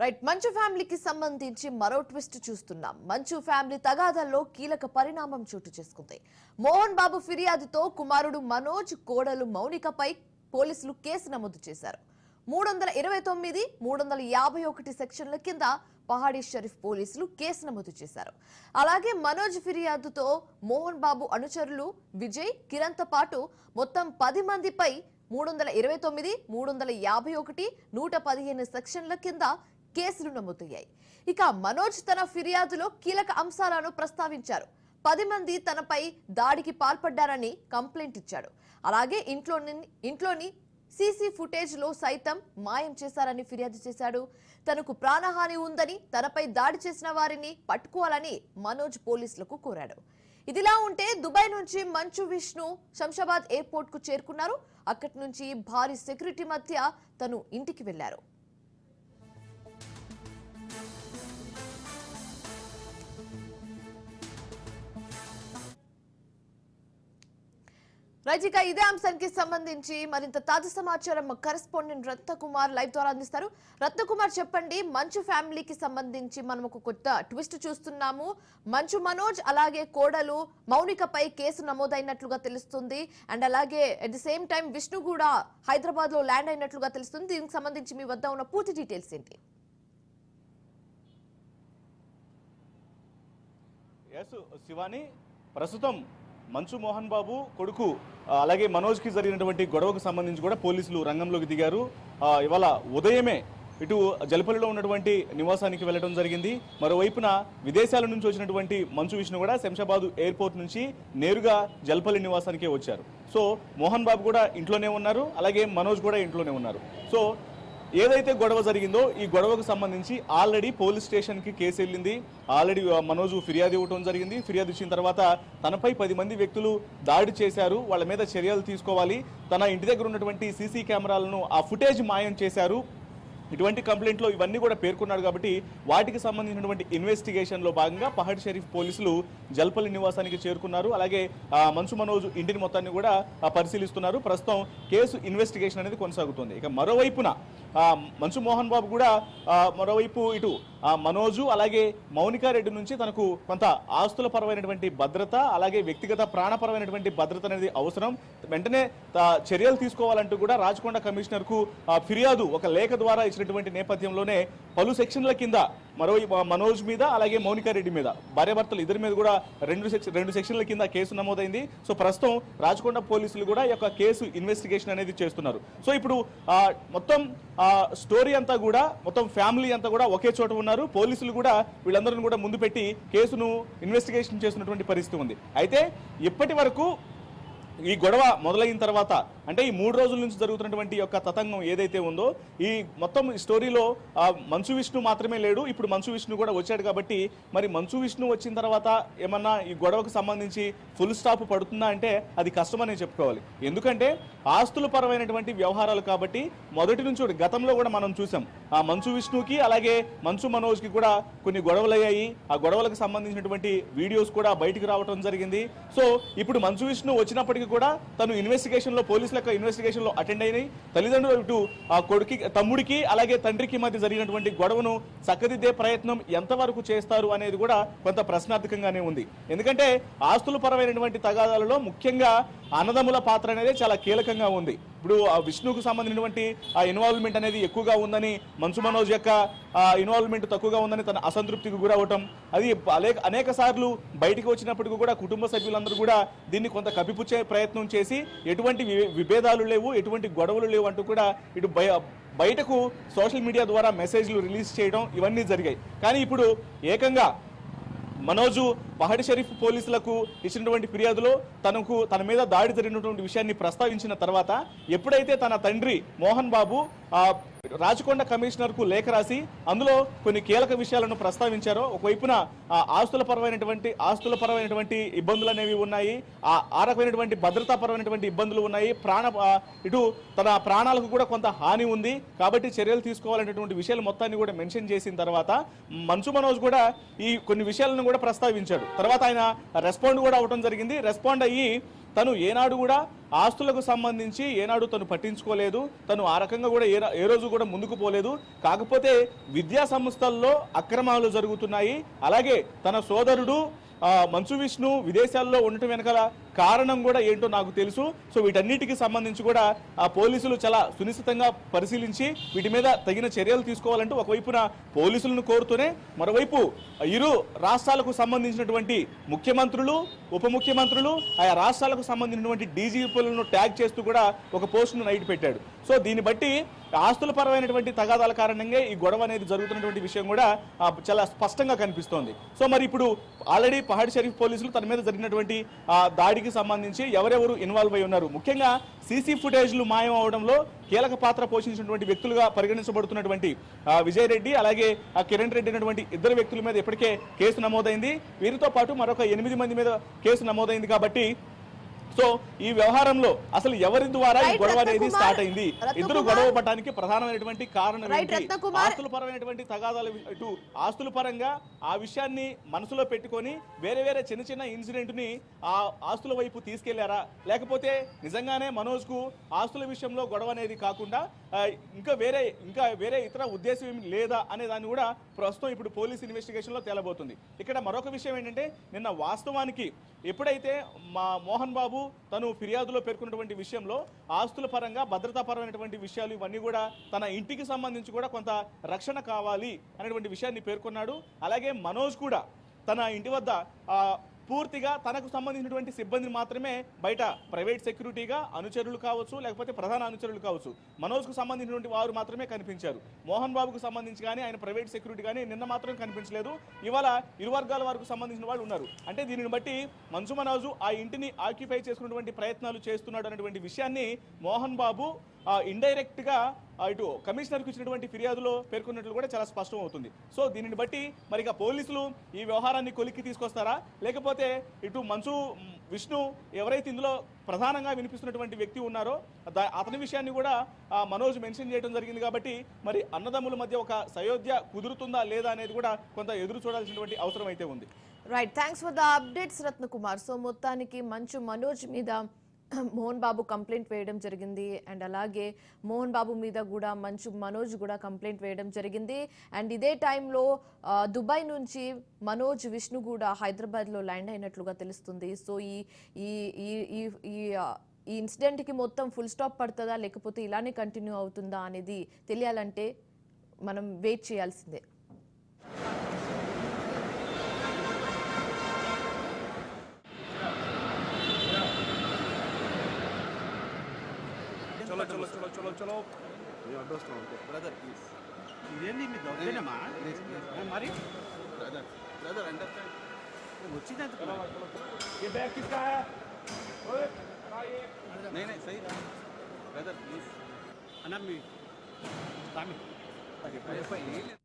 Right మంచు ఫ్యామిలీకి సంబంధించి మరో ట్విస్ట్ చూస్తున్నాం. మంచు ఫ్యామిలీ తగాదాల్లో కీలక పరిణామం చోటు చేసుకుంది. మోహన్ బాబు ఫిర్యాదుతో కుమారుడు మనోజ్ కోడలు మౌనికపై పోలీసులు కేసు నమోదు చేశారు. మూడు వందల ఇరవై తొమ్మిది మూడు వందల యాభై ఒకటి సెక్షన్ల కింద పహాడీ షరీఫ్ పోలీసులు కేసు నమోదు చేశారు. అలాగే మనోజ్ ఫిర్యాదుతో మోహన్ బాబు అనుచరులు విజయ్ కిరణ్తో పాటు మొత్తం పది మందిపై మూడు వందల ఇరవై తొమ్మిది మూడు వందల యాభై ఒకటి నూట పదిహేను సెక్షన్ల కింద కేసులు నమోదయ్యాయి. ఇక మనోజ్ తన ఫిర్యాదులో కీలక అంశాలను ప్రస్తావించారు. పది మంది తనపై దాడికి పాల్పడ్డారని కంప్లైంట్ ఇచ్చాడు. అలాగే ఇంట్లోని ఇంట్లోని సీసీ ఫుటేజ్లో సైతం మాయం చేశారని ఫిర్యాదు చేశాడు. తనకు ప్రాణహాని ఉందని తనపై దాడి చేసిన వారిని పట్టుకోవాలని మనోజ్ పోలీసులకు కోరాడు. ఇదిలా ఉంటే దుబాయ్ నుంచి మంచు విష్ణు శంషాబాద్ ఎయిర్పోర్ట్కు చేరుకున్నారు. అక్కడి నుంచి భారీ సెక్యూరిటీ మధ్య తను ఇంటికి వెళ్ళారు రైజిక ఇదే అంశానికి సంబంధించి మరింత తాజా సమాచారం మా కరెస్పాండెంట్ రత్నకుమార్ లైవ్ ద్వారా అందిస్తారు. రత్నకుమార్ చెప్పండి మంచు ఫ్యామిలీకి సంబంధించి మనం ఒక కొత్త ట్విస్ట్ చూస్తున్నాము. మంచు మనోజ్ అలాగే కోడలు మౌనికపై కేసు నమోదైనట్లుగా తెలుస్తుంది. అండ్ అలాగే at the same time Vishnu కూడా హైదరాబాద్లో ల్యాండ్ అయినట్లుగా తెలుస్తుంది. దీనికి సంబంధించి మీ వద్ద ఉన్న పూర్తి డీటెయిల్స్ ఏంటి? శివాని ప్రస్తుతం మంచు మోహన్ బాబు కొడుకు అలాగే మనోజ్కి జరిగినటువంటి గొడవకు సంబంధించి కూడా పోలీసులు రంగంలోకి దిగారు. ఇవాళ ఉదయమే ఇటు జలపల్లిలో ఉన్నటువంటి నివాసానికి వెళ్ళడం జరిగింది. మరోవైపున విదేశాల నుంచి వచ్చినటువంటి మంచు విష్ణు కూడా శంషాబాద్ ఎయిర్పోర్ట్ నుంచి నేరుగా జలపల్లి నివాసానికే వచ్చారు. సో మోహన్ బాబు కూడా ఇంట్లోనే ఉన్నారు. అలాగే మనోజ్ కూడా ఇంట్లోనే ఉన్నారు. సో ఏదైతే గొడవ జరిగిందో ఈ గొడవకు సంబంధించి ఆల్రెడీ పోలీస్ స్టేషన్కి కేసు వెళ్ళింది. ఆల్రెడీ మనోజు ఫిర్యాదు ఇవ్వడం జరిగింది. ఫిర్యాదు ఇచ్చిన తర్వాత తనపై పది మంది వ్యక్తులు దాడి చేశారు. వాళ్ళ మీద చర్యలు తీసుకోవాలి. తన ఇంటి దగ్గర ఉన్నటువంటి సీసీ కెమెరాలను ఆ ఫుటేజ్ మాయం చేశారు. ఇటువంటి కంప్లైంట్లో ఇవన్నీ కూడా పేర్కొన్నాడు కాబట్టి వాటికి సంబంధించినటువంటి ఇన్వెస్టిగేషన్లో భాగంగా పహడ్ షరీఫ్ పోలీసులు జల్పల్లి నివాసానికి చేరుకున్నారు. అలాగే ఆ, మంచు మనోజ్ ఇంటిని మొత్తాన్ని కూడా పరిశీలిస్తున్నారు. ప్రస్తుతం కేసు ఇన్వెస్టిగేషన్ అనేది కొనసాగుతుంది. ఇక మరోవైపున మన్సు మోహన్ బాబు కూడా మరోవైపు ఇటు మనోజు అలాగే మౌనికారెడ్డి నుంచి తనకు కొంత ఆస్తుల పరమైనటువంటి భద్రత అలాగే వ్యక్తిగత ప్రాణపరమైనటువంటి భద్రత అనేది అవసరం. వెంటనే చర్యలు తీసుకోవాలంటూ కూడా రాచకొండ కమిషనర్కు ఫిర్యాదు ఒక లేఖ ద్వారా ఇచ్చినటువంటి నేపథ్యంలోనే పలు సెక్షన్ల కింద మరో మనోజ్ మీద అలాగే మౌనికారెడ్డి మీద భార్యాభర్తలు ఇద్దరి మీద కూడా రెండు సెక్షన్ రెండు సెక్షన్ల కింద కేసు నమోదైంది. సో ప్రస్తుతం రాచకొండ పోలీసులు కూడా ఈ యొక్క కేసు ఇన్వెస్టిగేషన్ అనేది చేస్తున్నారు. సో ఇప్పుడు మొత్తం స్టోరీ అంతా కూడా మొత్తం ఫ్యామిలీ అంతా కూడా ఒకే చోట ఉన్న ఉన్నారు. పోలీసులు కూడా వీళ్ళందరిని కూడా ముందు పెట్టి కేసును ఇన్వెస్టిగేషన్ చేస్తున్నటువంటి పరిస్థితి ఉంది. అయితే ఇప్పటి వరకు ఈ గొడవ మొదలైన తర్వాత అంటే ఈ మూడు రోజుల నుంచి జరుగుతున్నటువంటి యొక్క తతంగం ఏదైతే ఉందో ఈ మొత్తం ఈ స్టోరీలో మంచు విష్ణు మాత్రమే లేడు. ఇప్పుడు మంచు విష్ణు కూడా వచ్చాడు కాబట్టి మరి మంచు విష్ణు వచ్చిన తర్వాత ఏమన్నా ఈ గొడవకు సంబంధించి ఫుల్ స్టాప్ పడుతుందా అంటే అది కష్టమనే చెప్పుకోవాలి. ఎందుకంటే ఆస్తుల పరమైనటువంటి వ్యవహారాలు కాబట్టి మొదటి నుంచి గతంలో కూడా మనం చూసాం. ఆ మంచు విష్ణుకి అలాగే మంచు మనోజ్కి కూడా కొన్ని గొడవలు అయ్యాయి ఆ గొడవలకు సంబంధించినటువంటి వీడియోస్ కూడా బయటికి రావడం జరిగింది. సో ఇప్పుడు మంచు విష్ణు వచ్చినప్పటికీ కూడా తను ఇన్వెస్టిగేషన్లో యొక్క ఇన్వెస్టిగేషన్లో అటెండ్ అయినాయి. తల్లిదండ్రులు ఇటు ఆ కొడుకి తమ్ముడికి అలాగే తండ్రికి మధ్య జరిగినటువంటి గొడవను చక్కదిద్దే ప్రయత్నం ఎంతవరకు చేస్తారు అనేది కూడా కొంత ప్రశ్నార్థకంగానే ఉంది. ఎందుకంటే ఆస్తుల పరమైనటువంటి తగాదాలలో ముఖ్యంగా అన్నదమ్ముల పాత్ర అనేది చాలా కీలకంగా ఉంది. ఇప్పుడు ఆ విష్ణుకు సంబంధించినటువంటి ఆ ఇన్వాల్వ్మెంట్ అనేది ఎక్కువగా ఉందని మన్సు మనోజ్ యొక్క ఇన్వాల్వ్మెంట్ తక్కువగా ఉందని తన అసంతృప్తికి గురవటం అది అనేక అనేక సార్లు బయటికి వచ్చినప్పటికీ కూడా కుటుంబ సభ్యులందరూ కూడా దీన్ని కొంత కప్పిపుచ్చే ప్రయత్నం చేసి ఎటువంటి విభేదాలు లేవు ఎటువంటి గొడవలు లేవు అంటూ కూడా ఇటు బయ బయటకు సోషల్ మీడియా ద్వారా మెసేజ్లు రిలీజ్ చేయడం ఇవన్నీ జరిగాయి. కానీ ఇప్పుడు ఏకంగా మనోజు పహడి షరీఫ్ పోలీసులకు ఇచ్చినటువంటి ఫిర్యాదులో తనకు తన మీద దాడి జరిగినటువంటి విషయాన్ని ప్రస్తావించిన తర్వాత ఎప్పుడైతే తన తండ్రి మోహన్ బాబు రాచకొండ కమిషనర్కు లేఖ రాసి అందులో కొన్ని కీలక విషయాలను ప్రస్తావించారు. ఒకవైపున ఆ ఆస్తుల పరమైనటువంటి ఆస్తుల పరమైనటువంటి ఇబ్బందులు అనేవి ఉన్నాయి. ఆ రకమైనటువంటి భద్రతా పరమైనటువంటి ఇబ్బందులు ఉన్నాయి. ప్రాణ ఇటు తన ప్రాణాలకు కూడా కొంత హాని ఉంది. కాబట్టి చర్యలు తీసుకోవాలనేటువంటి విషయాలు మొత్తాన్ని కూడా మెన్షన్ చేసిన తర్వాత మంచు మనోజ్ కూడా ఈ కొన్ని విషయాలను కూడా ప్రస్తావించాడు. తర్వాత ఆయన రెస్పాండ్ కూడా అవడం జరిగింది. రెస్పాండ్ అయ్యి తను ఏనాడు కూడా ఆస్తులకు సంబంధించి ఏనాడు తను పట్టించుకోలేదు. తను ఆ రకంగా కూడా ఏ ఏ రోజు కూడా ముందుకు పోలేదు. కాకపోతే విద్యా సంస్థల్లో అక్రమాలు జరుగుతున్నాయి. అలాగే తన సోదరుడు మంచు విష్ణు విదేశాల్లో ఉండటం వెనకాల కారణం కూడా ఏంటో నాకు తెలుసు. సో వీటన్నిటికి సంబంధించి కూడా ఆ పోలీసులు చాలా సునిశ్చితంగా పరిశీలించి వీటి మీద తగిన చర్యలు తీసుకోవాలంటూ ఒకవైపున పోలీసులను కోరుతూనే మరోవైపు ఇరు రాష్ట్రాలకు సంబంధించినటువంటి ముఖ్యమంత్రులు ఉప ముఖ్యమంత్రులు ఆయా రాష్ట్రాలకు సంబంధించినటువంటి డీజీపీలను ట్యాగ్ చేస్తూ కూడా ఒక పోస్టును నైట్ పెట్టాడు. సో దీన్ని బట్టి ఆస్తుల పరమైనటువంటి తగాదాల కారణంగా ఈ గొడవ అనేది జరుగుతున్నటువంటి విషయం కూడా చాలా స్పష్టంగా కనిపిస్తోంది. సో మరి ఇప్పుడు ఆల్రెడీ పహాడ్ షరీఫ్ పోలీసులు తన మీద జరిగినటువంటి దాడికి సంబంధించి ఎవరెవరు ఇన్వాల్వ్ అయి ఉన్నారు. ముఖ్యంగా సీసీ ఫుటేజ్లు మాయం అవడంలో కీలక పాత్ర పోషించినటువంటి వ్యక్తులుగా పరిగణించబడుతున్నటువంటి విజయ్ రెడ్డి అలాగే ఆ కిరణ్ రెడ్డి అనేటువంటి ఇద్దరు వ్యక్తుల మీద ఇప్పటికే కేసు నమోదైంది. వీరితో పాటు మరొక ఎనిమిది మంది మీద కేసు నమోదైంది కాబట్టి సో ఈ వ్యవహారంలో అసలు ఎవరి ద్వారా ఈ గొడవ అనేది. స్టార్ట్ అయింది. ఇద్దరు గొడవ పడటానికి ప్రధానమైనటువంటి కారణం. ఆస్తుల పరమైనటువంటి తగాదాలు ఇటు ఆస్తుల పరంగా ఆ విషయాన్ని మనసులో పెట్టుకొని వేరే వేరే చిన్న చిన్న ఇన్సిడెంట్ని ఆ ఆస్తుల వైపు తీసుకెళ్ళారా లేకపోతే నిజంగానే మనోజ్కు ఆస్తుల విషయంలో గొడవ అనేది కాకుండా ఇంకా వేరే ఇంకా వేరే ఇతర ఉద్దేశం ఏమి లేదా అనే దాన్ని కూడా ప్రస్తుతం ఇప్పుడు పోలీస్ ఇన్వెస్టిగేషన్లో తేలబోతుంది ఇక్కడ మరొక విషయం ఏంటంటే నిన్న వాస్తవానికి ఎప్పుడైతే మా మోహన్ బాబు తను ఫిర్యాదులో పేర్కొన్నటువంటి విషయంలో ఆస్తుల పరంగా భద్రతాపరమైనటువంటి విషయాలు ఇవన్నీ కూడా తన ఇంటికి సంబంధించి కూడా కొంత రక్షణ కావాలి అనేటువంటి విషయాన్ని పేర్కొన్నాడు. అలాగే మనోజ్ కూడా తన ఇంటి వద్ద ఆ, పూర్తిగా తనకు సంబంధించినటువంటి సిబ్బందిని మాత్రమే బయట ప్రైవేట్ సెక్యూరిటీగా అనుచరులు కావచ్చు లేకపోతే ప్రధాన అనుచరులు కావచ్చు. మనోజ్కు సంబంధించినటువంటి వారు మాత్రమే కనిపించారు. మోహన్ బాబుకు సంబంధించి కానీ ఆయన ప్రైవేట్ సెక్యూరిటీ కానీ నిన్న మాత్రం కనిపించలేదు. ఇవాళ ఇరు వర్గాల వారికి సంబంధించిన వాళ్ళు ఉన్నారు. అంటే దీనిని బట్టి మంజు మనోజు ఆ ఇంటిని ఆక్యుపై చేసుకున్నటువంటి ప్రయత్నాలు చేస్తున్నాడు అనేటువంటి విషయాన్ని మోహన్ బాబు ఇండైరెక్ట్గా ఇటు కమిషనర్కు ఇచ్చినటువంటి ఫిర్యాదులో పేర్కొన్నట్లు కూడా చాలా స్పష్టం అవుతుంది. సో దీనిని బట్టి మరి ఇక పోలీసులు ఈ వ్యవహారాన్ని కొలిక్కి తీసుకొస్తారా? లేకపోతే ఇటు మంచు విష్ణు ఎవరైతే ఇందులో ప్రధానంగా వినిపిస్తున్నటువంటి వ్యక్తి ఉన్నారో దా- అతని విషయాన్ని కూడా మనోజ్ మెన్షన్ చేయడం జరిగింది కాబట్టి మరి అన్నదమ్ముల మధ్య ఒక సయోధ్య కుదురుతుందా లేదా అనేది కూడా కొంత ఎదురు చూడాల్సినటువంటి అవసరం అయితే ఉంది. Right thanks for the updates Ratnakumar so మొత్తానికి మంచు మనోజ్ మీద మోహన్ బాబు కంప్లైంట్ వేయడం జరిగింది. అండ్ అలాగే మోహన్ బాబు మీద కూడా మంచు మనోజ్ కూడా కంప్లైంట్ వేయడం జరిగింది. అండ్ ఇదే టైంలో దుబాయ్ నుంచి మనోజ్ విష్ణు కూడా హైదరాబాద్లో ల్యాండ్ అయినట్లుగా తెలుస్తుంది. సో ఈ ఈ ఈ ఈ ఈ ఈ ఇన్సిడెంట్కి మొత్తం ఫుల్ స్టాప్ పడుతుందా లేకపోతే ఇలానే కంటిన్యూ అవుతుందా అనేది తెలియాలంటే మనం వెయిట్ చేయాల్సిందే. చలో చలో చలో చలో చలో మేము అడ్డొస్తాం అంతే బ్రదర్ ప్లీజ్ ఇదేంటి మీ దొరికినమ్మా ప్లీజ్ ప్లీజ్ మరి బ్రదర్ బ్రదర్ అండర్స్టాండ్ వచ్చిందంత नहीं नहीं सही ब्रदर प्लीज అన్న మీ స్వామి नहीं